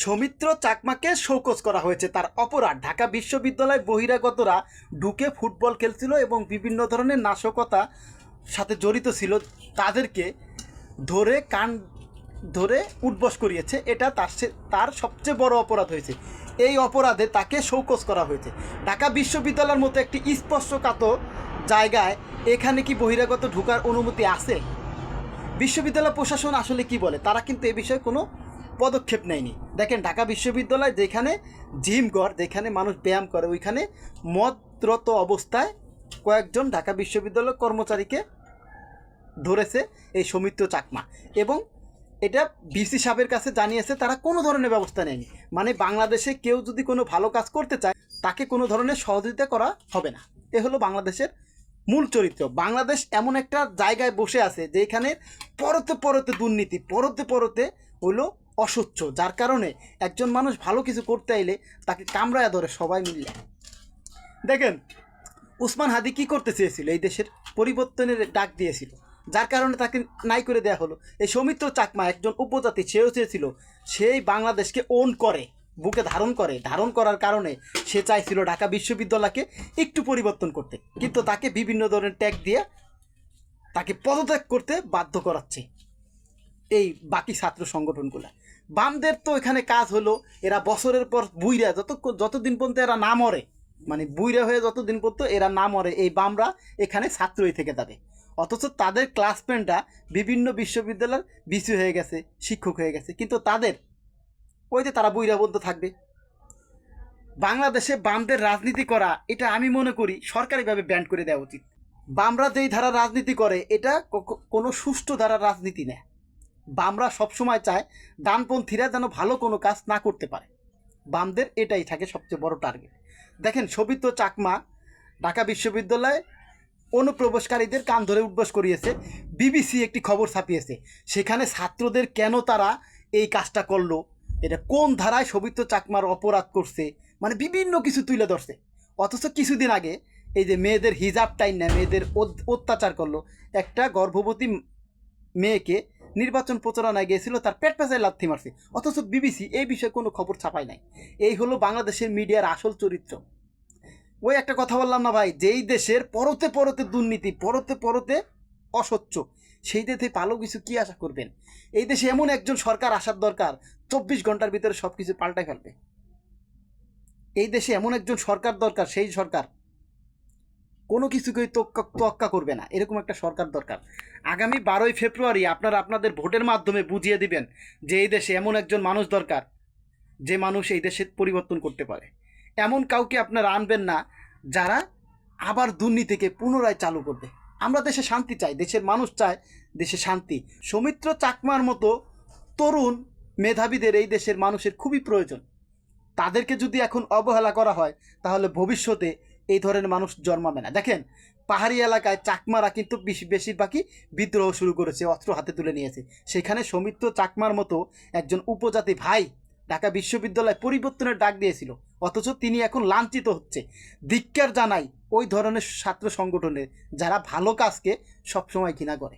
Soumitra চাকমাকে show cause করা হয়েছে। তার অপরাধ, ঢাকা বিশ্ববিদ্যালয় বহিরাগতরা ঢুকে ফুটবল খেলছিল এবং বিভিন্ন ধরনের নাশকতা সাথে জড়িত ছিল। তাদেরকে ধরে কান ধরে উঠবস করিয়েছে। এটা তার তার সবচেয়ে বড় অপরাধ হয়েছে। এই অপরাধে তাকে শৌকজ করা হয়েছে। ঢাকা বিশ্ববিদ্যালয়ের মতো একটি স্পর্শকাত জায়গায় এখানে কি বহিরাগত ঢোকার অনুমতি আছে? বিশ্ববিদ্যালয় প্রশাসন আসলে কি বলে? তারা কিন্তু এ বিষয়ে কোনো পদক্ষেপ নেয়নি। দেখেন, ঢাকা বিশ্ববিদ্যালয় যেখানে জিম ঘর, যেখানে মানুষ ব্যায়াম করে, ওইখানে মদরত অবস্থায় কয়েকজন ঢাকা বিশ্ববিদ্যালয় কর্মচারীকে ধরেছে এই সৌমিত্র চাকমা। এবং এটা বিসি সাহেবের কাছে জানিয়েছে, তারা কোনো ধরনের ব্যবস্থা নেয়নি। মানে বাংলাদেশে কেউ যদি কোনো ভালো কাজ করতে চায়, তাকে কোনো ধরনের সহযোগিতা করা হবে না। এ হলো বাংলাদেশের মূল চরিত্র। বাংলাদেশ এমন একটা জায়গায় বসে আছে, যেখানে পরতে পরতে দুর্নীতি, পরতে পরতে হলো অস্বচ্ছ যার কারণে একজন মানুষ ভালো কিছু করতে আইলে তাকে কামড়ায় ধরে সবাই মিললে দেখেন, উসমান হাদি কি করতে চেয়েছিল? এই দেশের পরিবর্তনের ডাক দিয়েছিল। যার কারণে তাকে নাই করে দেয়া হলো। এই সৌমিত্র চাকমা একজন উপজাতি, সেও চেয়েছিল, সেই বাংলাদেশকে ওন করে, বুকে ধারণ করে। ধারণ করার কারণে সে চাইছিল ঢাকা বিশ্ববিদ্যালয়কে একটু পরিবর্তন করতে। কিন্তু তাকে বিভিন্ন ধরনের ট্যাগ দিয়ে তাকে পদত্যাগ করতে বাধ্য করাচ্ছে এই বাকি ছাত্র সংগঠনগুলো। বামদের তো এখানে কাজ হলো, এরা বছরের পর বুইরা যত যতদিন পর্যন্ত এরা না মরে মানে বুইরা হয়ে যতদিন পর্যন্ত এরা না মরে, এই বামরা এখানে ছাত্রই থেকে যাবে। অথচ তাদের ক্লাসমেটরা বিভিন্ন বিশ্ববিদ্যালয়ের বিসি হয়ে গেছে, শিক্ষক হয়ে গেছে, কিন্তু তাদের, ওই যে তারা বুইরা বন্ধ থাকবে। বাংলাদেশে বামদের রাজনীতি করা, এটা আমি মনে করি সরকারিভাবে ব্যান্ড করে দেওয়া উচিত। বামরা যেই ধারা রাজনীতি করে, এটা কোনো সুষ্ঠু ধারা রাজনীতি নেয় বামরা সবসময় চায় ডানপন্থীরা যেন ভালো কোনো কাজ না করতে পারে। বামদের এটাই থাকে সবচেয়ে বড় টার্গেট দেখেন সবিত্র চাকমা ঢাকা বিশ্ববিদ্যালয়ে অনুপ্রবেশকারীদের কান ধরে উঠবস করিয়েছে, বিবিসি একটি খবর ছাপিয়েছে। সেখানে ছাত্রদের কেন তারা এই কাজটা করল? এটা কোন ধারায় সবিত্র চাকমার অপরাধ করছে? মানে বিভিন্ন কিছু তুলে ধরছে। অথচ কিছুদিন আগে এই যে মেয়েদের হিজাব টাইম না মেয়েদের অত্যাচার করল, একটা গর্ভবতী মেয়েকে নির্বাচন প্রচারণায় গিয়েছিল, তার পেট পেঁচায় লাথি মারছে। অথচ বিবিসি এই বিষয়ে কোনো খবর ছাপায় নাই। এই হলো বাংলাদেশের মিডিয়ার আসল চরিত্র। ওই একটা কথা বললাম না ভাই, যেই দেশের পরতে পরতে দুর্নীতি, পরতে পরতে অস্বচ্ছ সেই দেশে ভালো কিছু কি আশা করবেন? এই দেশে এমন একজন সরকার আসার দরকার, চব্বিশ ঘণ্টার ভিতরে সব কিছু পাল্টায় ফেলবে। এই দেশে এমন একজন সরকার দরকার, সেই সরকার কোনো কিছুকেই তোয়াক্কা করবে না। এরকম একটা সরকার দরকার। আগামী বারোই ফেব্রুয়ারি আপনারা আপনাদের ভোটের মাধ্যমে বুঝিয়ে দিবেন যে এই দেশে এমন একজন মানুষ দরকার, যে মানুষ এই দেশের পরিবর্তন করতে পারে। এমন কাউকে আপনারা আনবেন না যারা আবার দুর্নীতিকে পুনরায় চালু করবে। আমরা দেশে শান্তি চাই, দেশের মানুষ চায় দেশে শান্তি। সৌমিত্র চাকমার মতো তরুণ মেধাবীদের এই দেশের মানুষের খুবই প্রয়োজন। তাদেরকে যদি এখন অবহেলা করা হয়, তাহলে ভবিষ্যতে এই ধরনের মানুষ জন্মাবে না। দেখেন, পাহাড়ি এলাকায় চাকমারা কিন্তু বেশি, বেশিরভাগই বিদ্রোহ শুরু করেছে, অস্ত্র হাতে তুলে নিয়েছে। সেখানে সৌমিত্র চাকমার মতো একজন উপজাতি ভাই ঢাকা বিশ্ববিদ্যালয় পরিবর্তনের ডাক দিয়েছিল, অথচ তিনি এখন লাঞ্ছিত হচ্ছে। ধিক্কার জানাই ওই ধরনের ছাত্র সংগঠনের যারা ভালো কাজকে সবসময় ঘৃণা করে।